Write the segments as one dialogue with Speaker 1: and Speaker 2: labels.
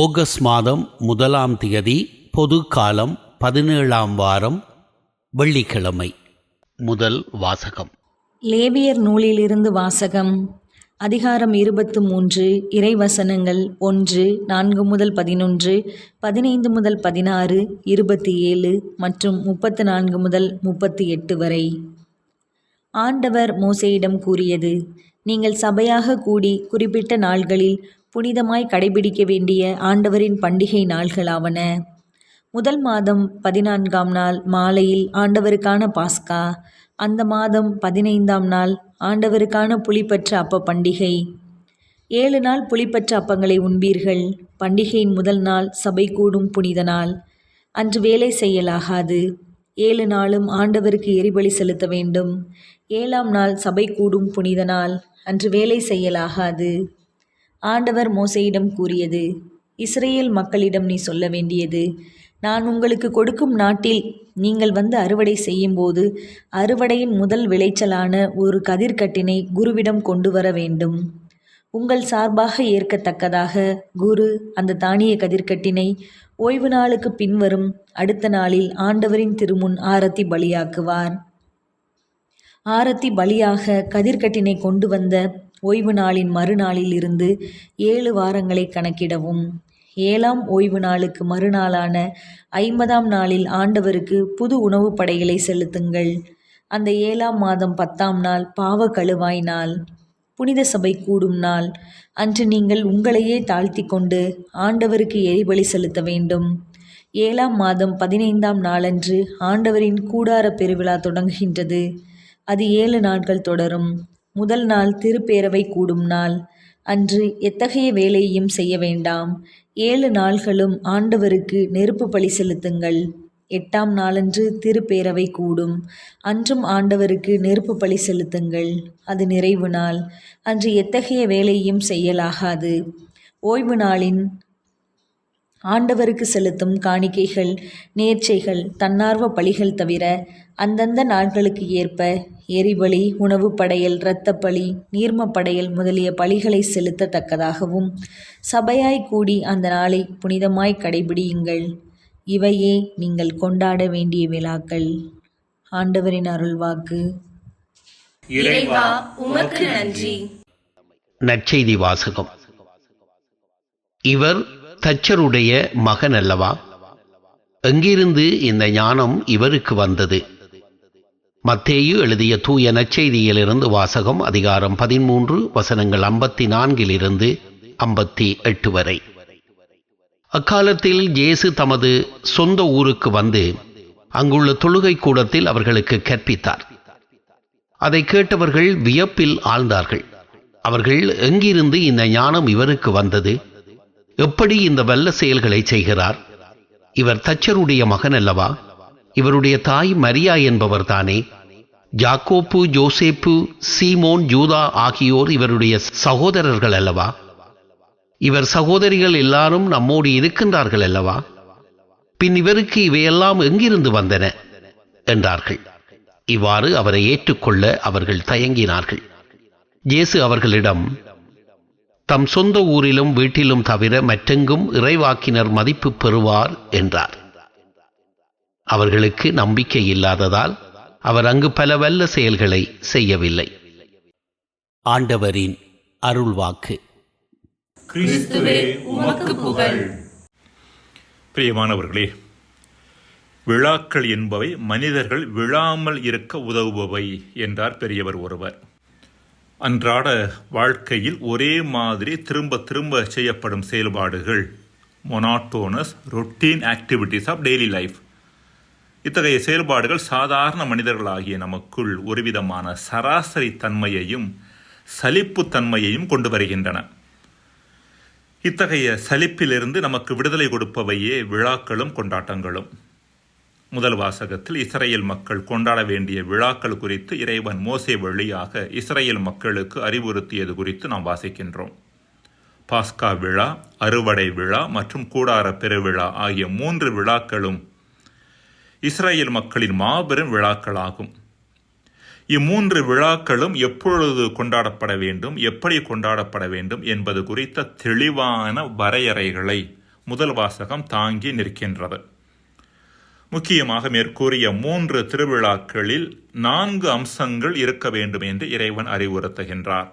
Speaker 1: August மாதம் முதலாம் திகதி பொது காலம் பதினேழாம் வாரம் வெள்ளிக்கிழமை. முதல் வாசகம்.
Speaker 2: லேவியர் நூலிலிருந்து வாசகம். அதிகாரம் இருபத்து மூன்று இறைவசனங்கள் ஒன்று நான்கு முதல் பதினொன்று பதினைந்து முதல் பதினாறு இருபத்தி ஏழு மற்றும் முப்பத்து நான்கு முதல் முப்பத்தி எட்டு வரை. ஆண்டவர் மோசையிடம் கூறியது நீங்கள் சபையாக கூடி குறிப்பிட்ட நாள்களில் புனிதமாய் கடைபிடிக்க வேண்டிய ஆண்டவரின் பண்டிகை நாள்களாவன. முதல் மாதம் பதினான்காம் நாள் மாலையில் ஆண்டவருக்கான பாஸ்கா. அந்த மாதம் பதினைந்தாம் நாள் ஆண்டவருக்கான புளிப்பற்ற அப்ப பண்டிகை. ஏழு நாள் புளிப்பற்ற அப்பங்களை உண்பீர்கள். பண்டிகையின் முதல் நாள் சபை கூடும் புனித நாள். அன்று வேலை செய்யலாகாது. ஏழு நாளும் ஆண்டவருக்கு எரிபலி செலுத்த வேண்டும். ஏழாம் நாள் சபை கூடும் புனித நாள். அன்று வேலை செய்யலாகாது. ஆண்டவர் மோசையிடம் கூறியது இஸ்ரேல் மக்களிடம் நீ சொல்ல வேண்டியது நான் உங்களுக்கு கொடுக்கும் நாட்டில் நீங்கள் வந்து அறுவடை செய்யும்போது அறுவடையின் முதல் விளைச்சலான ஒரு கதிர்கட்டினை குருவிடம் கொண்டு வர வேண்டும். உங்கள் சார்பாக ஏற்கத்தக்கதாக குரு அந்த தானிய கதிர்க்கட்டினை ஓய்வு நாளுக்கு பின்வரும் அடுத்த நாளில் ஆண்டவரின் திருமுன் ஆரத்தி பலியாக்குவார். ஆரத்தி பலியாக கதிர்க்கட்டினை கொண்டு வந்த ஓய்வு நாளின் மறுநாளில் இருந்து ஏழு வாரங்களை கணக்கிடவும். ஏழாம் ஓய்வு நாளுக்கு மறுநாளான ஐம்பதாம் நாளில் ஆண்டவருக்கு புது உணவுப் படைகளை செலுத்துங்கள். அந்த ஏழாம் மாதம் பத்தாம் நாள் பாவ கழுவாய் நாள். புனித சபை கூடும் நாள். அன்று நீங்கள் உங்களையே தாழ்த்தி கொண்டு ஆண்டவருக்கு எரிபலி செலுத்த வேண்டும். ஏழாம் மாதம் பதினைந்தாம் நாளன்று ஆண்டவரின் கூடார பெருவிழா தொடங்குகின்றது. அது ஏழு நாட்கள் தொடரும். முதல் நாள் திருப்பேரவை கூடும் நாள். அன்று எத்தகைய வேலையையும் செய்ய வேண்டாம். ஏழு நாள்களும் ஆண்டவருக்கு நெருப்பு பலி செலுத்துங்கள். எட்டாம் நாளன்று திருப்பேரவை கூடும். அன்றும் ஆண்டவருக்கு நெருப்பு பலி செலுத்துங்கள். அது நிறைவு நாள். அன்று எத்தகைய வேலையும் செய்யலாகாது. ஓய்வு நாளின் ஆண்டவருக்கு செலுத்தும் காணிக்கைகள் நேர்ச்சைகள் தன்னார்வ பலிகள் தவிர அந்தந்த நாட்களுக்கு ஏற்ப எரிபலி உணவு படையல் இரத்தப்பலி நீர்ம படையல் முதலிய பலிகளை செலுத்தத்தக்கதாகவும் சபையாய் கூடி அந்த நாளை புனிதமாய் கடைபிடியுங்கள். இவையே நீங்கள் கொண்டாட வேண்டிய விழாக்கள். ஆண்டவரின் அருள்வாக்கு.
Speaker 3: இறைவா உமக்கு நன்றி.
Speaker 1: நற்செய்தி வாசகம். இவர் தச்சருடைய மகன் அல்லவா? எங்கிருந்து இந்த ஞானம் இவருக்கு வந்தது? மத்தேயு எழுதிய தூய நச்செய்தியிலிருந்து வாசகம் அதிகாரம் பதிமூன்று வசனங்கள் ஐம்பத்தி நான்கிலிருந்து ஐம்பத்தி எட்டு வரை. அக்காலத்தில் ஜேசு தமது சொந்த ஊருக்கு வந்து அங்குள்ள தொழுகை கூடத்தில் அவர்களுக்கு கற்பித்தார். அதை கேட்டவர்கள் வியப்பில் ஆழ்ந்தார்கள். அவர்கள் எங்கிருந்து இந்த ஞானம் இவருக்கு வந்தது? எப்படி இந்த வல்ல செயல்களை செய்கிறார்? இவர் தச்சருடைய மகன் அல்லவா? இவருடைய தாய் மரியா என்பவர் தானே. ஜாக்கோப்பு ஜோசேப்பு சீமோன் ஜூதா ஆகியோர் இவருடைய சகோதரர்கள் அல்லவா? இவர் சகோதரிகள் எல்லாரும் நம்மோடு இருக்கின்றார்கள் அல்லவா? பின் இவருக்கு இவையெல்லாம் எங்கிருந்து வந்தன? என்றார்கள். இவ்வாறு அவரை ஏற்றுக்கொள்ள அவர்கள் தயங்கினார்கள். இயேசு அவர்களிடம் தம் சொந்த ஊரிலும் வீட்டிலும் தவிர மற்றெங்கும் இறைவாக்கினர் மதிப்பு பெறுவார் என்றார். அவர்களுக்கு நம்பிக்கை இல்லாததால் அவர் அங்கு பல வல்ல செயல்களை செய்யவில்லை. ஆண்டவரின் அருள்வாக்கு.
Speaker 3: கிறிஸ்துவே உமக்கு புகழ்.
Speaker 4: பிரியமானவர்களே விழாக்கள் என்பவை மனிதர்கள் விழாமல் இருக்க உதவுபவை என்றார் பெரியவர் ஒருவர். அன்றாட வாழ்க்கையில் ஒரே மாதிரி திரும்ப திரும்ப செய்யப்படும் செயல்பாடுகள். Monotonous routine activities of daily life இத்தகைய செயல்பாடுகள் சாதாரண மனிதர்களாகிய நமக்குள் ஒருவிதமான சராசரி தன்மையையும் சலிப்பு தன்மையையும் கொண்டு வருகின்றன. இத்தகைய சலிப்பிலிருந்து நமக்கு விடுதலை கொடுப்பவையே விழாக்களும் கொண்டாட்டங்களும். முதல் வாசகத்தில் இஸ்ரேல் மக்கள் கொண்டாட வேண்டிய விழாக்கள் குறித்து இறைவன் மோசே வழியாக இஸ்ரேல் மக்களுக்கு அறிவுறுத்தியது குறித்து நாம் வாசிக்கின்றோம். பாஸ்கா விழா அறுவடை விழா மற்றும் கூடார பெருவிழா ஆகிய மூன்று விழாக்களும் இஸ்ரேல் மக்களின் மாபெரும் விழாக்களாகும். இம்மூன்று விழாக்களும் எப்பொழுது கொண்டாடப்பட வேண்டும் எப்படி கொண்டாடப்பட வேண்டும் என்பது குறித்த தெளிவான வரையறைகளை முதல் வாசகம் தாங்கி நிற்கின்றது. முக்கியமாக மேற்கூறிய மூன்று திருவிழாக்களில் நான்கு அம்சங்கள் இருக்க வேண்டும் என்று இறைவன் அறிவுறுத்துகின்றார்.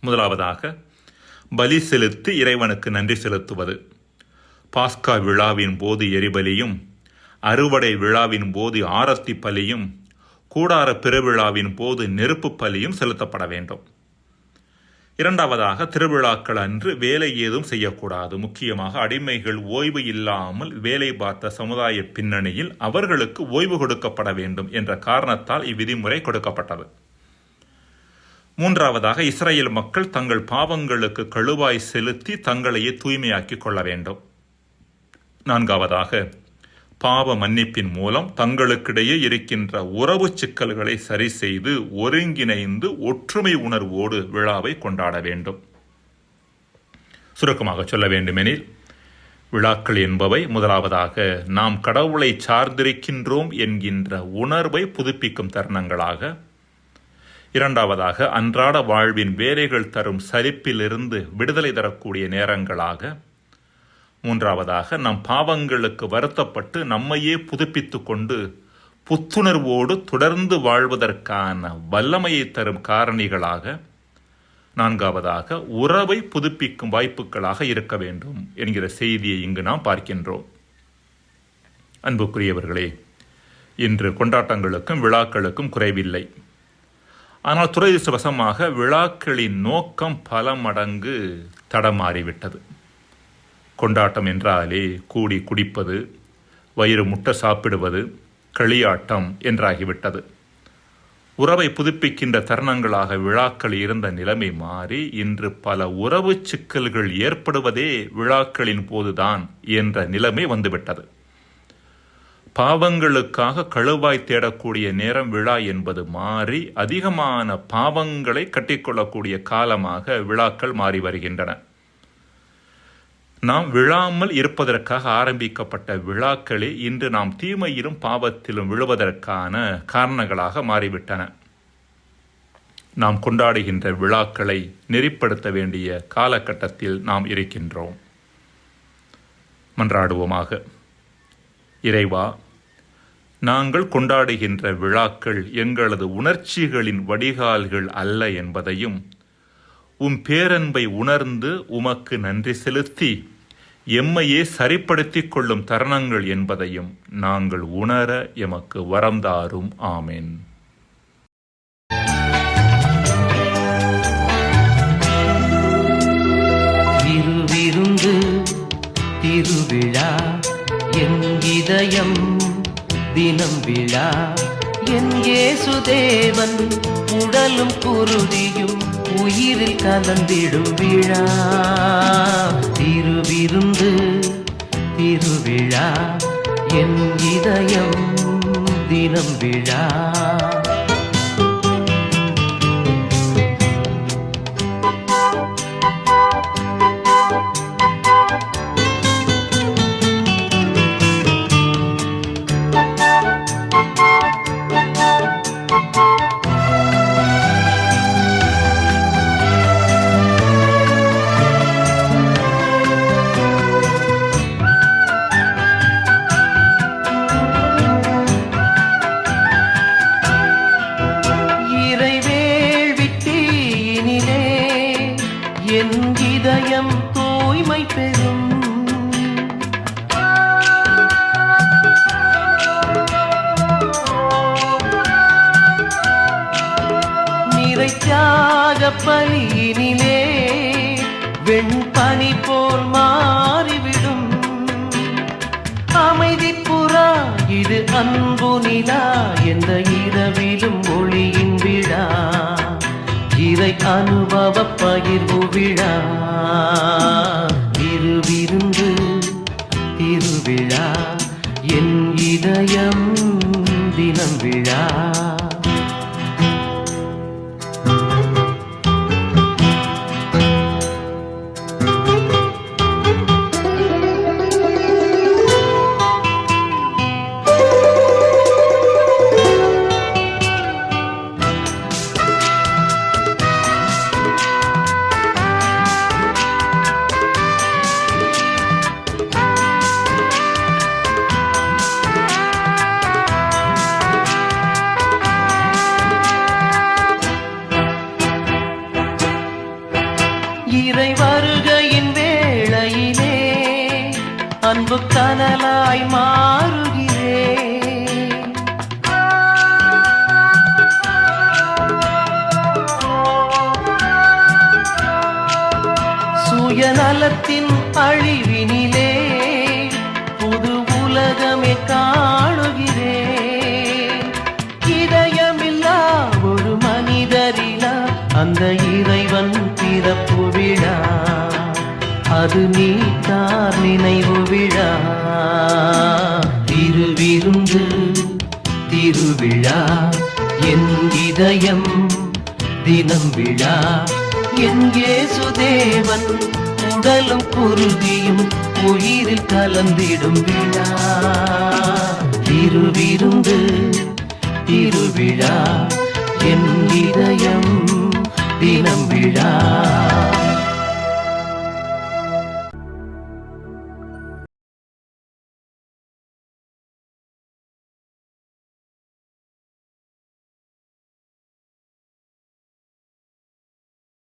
Speaker 4: முதலாவதாக பலி செலுத்தி இறைவனுக்கு நன்றி செலுத்துவது. பாஸ்கா விழாவின் போது எரிபலியும் அறுவடை விழாவின் போது ஆரத்தி பலியும் கூடார பெருவிழாவின் போது நெருப்பு பலியும் செலுத்தப்பட வேண்டும். இரண்டாவதாக திருவிழாக்கள் அன்று வேலை ஏதும் செய்யக்கூடாது. முக்கியமாக அடிமைகள் ஓய்வு இல்லாமல் வேலை பார்த்த சமுதாய பின்னணியில் அவர்களுக்கு ஓய்வு கொடுக்கப்பட வேண்டும் என்ற காரணத்தால் இவ்விதிமுறை கொடுக்கப்பட்டது. மூன்றாவதாக இஸ்ரேல் மக்கள் தங்கள் பாவங்களுக்கு கழுவாய் செலுத்தி தங்களையே தூய்மையாக்கிக் கொள்ள வேண்டும். நான்காவதாக பாவ மன்னிப்பின் மூலம் தங்களுக்கிடையே இருக்கின்ற உறவு சிக்கல்களை சரி செய்து ஒருங்கிணைந்து ஒற்றுமை உணர்வோடு விழாவை கொண்டாட வேண்டும். சுருக்கமாக சொல்ல வேண்டுமெனில் விழாக்கள் என்பவை முதலாவதாக நாம் கடவுளை சார்ந்திருக்கின்றோம் என்கின்ற உணர்வை புதுப்பிக்கும் தருணங்களாக இரண்டாவதாக அன்றாட வாழ்வின் வேலைகள் தரும் சரிப்பிலிருந்து விடுதலை தரக்கூடிய நேரங்களாக மூன்றாவதாக நம் பாவங்களுக்கு வருத்தப்பட்டு நம்மையே புதுப்பித்து கொண்டு புத்துணர்வோடு தொடர்ந்து வாழ்வதற்கான வல்லமையை தரும் காரணிகளாக நான்காவதாக உறவை புதுப்பிக்கும் வாய்ப்புகளாக இருக்க வேண்டும் என்கிற செய்தியை இங்கு நாம் பார்க்கின்றோம். அன்புக்குரியவர்களே இன்று கொண்டாட்டங்களுக்கும் விழாக்களுக்கும் குறைவில்லை. ஆனால் துறைதிசவசமாக விழாக்களின் நோக்கம் பல மடங்கு தடமாறிவிட்டது. கொண்டாட்டம் என்றாலே கூடி குடிப்பது வயிறு முட்டை சாப்பிடுவது களியாட்டம் என்றாகிவிட்டது. உறவை புதுப்பிக்கின்ற தருணங்களாக விழாக்கள் இருந்த நிலைமை மாறி இன்று பல உறவு சிக்கல்கள் ஏற்படுவதே விழாக்களின் போதுதான் என்ற நிலைமை வந்துவிட்டது. பாவங்களுக்காக கழுவாய் தேடக்கூடிய நேரம் விழா என்பது மாறி அதிகமான பாவங்களை கட்டிக்கொள்ளக்கூடிய காலமாக விழாக்கள் மாறி வருகின்றன. நாம் விழாமல் இருப்பதற்காக ஆரம்பிக்கப்பட்ட விழாக்களே இன்று நாம் தீமையிலும் பாவத்திலும் விழுவதற்கான காரணங்களாக மாறிவிட்டன. நாம் கொண்டாடுகின்ற விழாக்களை நெறிப்படுத்த வேண்டிய காலகட்டத்தில் நாம் இருக்கின்றோம். மன்றாடுவோமாக. இறைவா நாங்கள் கொண்டாடுகின்ற விழாக்கள் எங்களது உணர்ச்சிகளின் வடிகால்கள் அல்ல என்பதையும் உம் பேரன்பை உணர்ந்து உமக்கு நன்றி செலுத்தி எம்மையே சரிப்படுத்திக் கொள்ளும் தருணங்கள் என்பதையும் நாங்கள் உணர எமக்கு வரந்தாரும் ஆமேன்.
Speaker 5: திருவிருந்து திருவிழா என் இதயம் தினம் விழா என் இயேசுதேவன் உடலும் குருதியும் உயிரில் கலந்திடும் விழா. திருவிருந்து திருவிழா என் இதயம் தினம் விழா. பலியினிலே வெண்பனி போல் மாறிவிடும். அமைதி புறா இது அன்பு நிலா எந்த இரவிலும் ஒளியின் விழா இறை அனுபவ பகிர்வு விழா திருவிருந்து திருவிழா என் இதயம் தினம் விழா. அன்பு கனலாய் மாறுகிறேன் சுயநலத்தின் அழிவினிலே புது உலகமே காணுகிறேன் இதயமில்லா ஒரு மனிதரிலா அந்த இறைவன் பிறப்பு விழா. அது நீ நினைவு விழா. திருவிருந்து திருவிழா. என் இதயம் தினம் விழா. எங்கே சுதேவன் உடலும் குருதியும் உயிரில் கலந்திடும் விழா. திருவிருந்து திருவிழா. என் இதயம் தினம் விழா.